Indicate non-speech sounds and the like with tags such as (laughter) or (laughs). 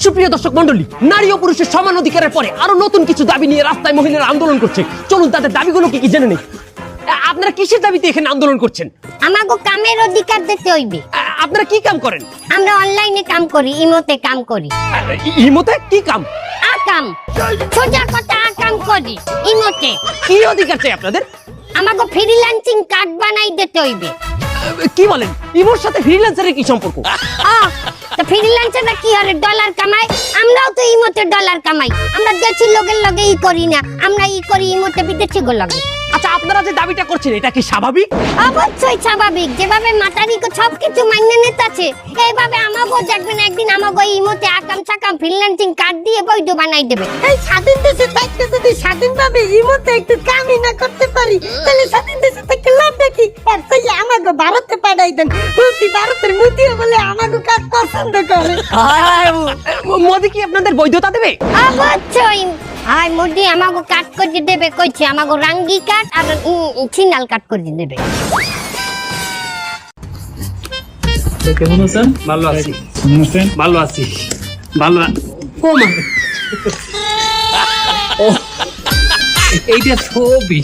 সুপ্রিয় দর্শক মন্ডলী নারী ও পুরুষের সমান অধিকারের পরে আরও নতুন কিছু দাবি নিয়ে রাস্তায় মহিলারা আন্দোলন করছে। চলুন তাদের দাবিগুলো কি কি জেনে নেই। আপনারা কিসের দাবিতে এখানে আন্দোলন করছেন? আমাকে কামের অধিকার দিতে হইবে। আপনারা কি কাম করেন? আমরা অনলাইনে কাম করি ইমোতে কাম করি। ইমতে কি কাম? আ কাম। সোজা কথা আ কাম করি ইমোতে। কি অধিকার চাই আপনাদের? আমাকে ফ্রিল্যান্সিং কার্ড বানাই দিতে হইবে। কি বলেন? ইমোর সাথে ফ্রিল্যান্সারের কি সম্পর্ক? আ তো ফ্রিল্যান্সাররা কি হরে ডলার কামায় আমরাও তো এই মতে ডলার কামাই। আমরা দেশি লোকের লগে ই করি না। আমরা ই করি ইমোতে বিদেশি গো লগে। আচ্ছা আপনারা যে দাবিটা করছেন এটা কি স্বাভাবিক? অবশ্যই স্বাভাবিক। যেভাবে মাতারিকে সবকিছু মান্য নেতাছে এইভাবে আমাকেও দেখবেন একদিন আমাকে ইমোতে আকাম সাকাম ফ্রিল্যান্সিং কার্ড দিয়ে বৈধ বানাই দেবে। এই স্বাধীন দেশে থাকতে যদি স্বাধীনভাবে ইমোতে একটু কামই না করতে পারি তাহলে স্বাধীন দেশে থাকতে আর তাই আমাকে ভারতে পাঠাই দেন বলছি ভারতের মোদিও বলে আমাকে কাজ পছন্দ করে। মোদি কি আপনাদের বৈধতা দেবে? অবশ্যই। আর মোদি আমাকে কাট করে দেবে কইছে আমাকে রাঙ্গি কাট আর চিনাল কাট করে দেবে। কেমন আছেন? ভালো আছি। ভালো আছি। ভালো ও মা। ও (laughs) এইটা ছবি।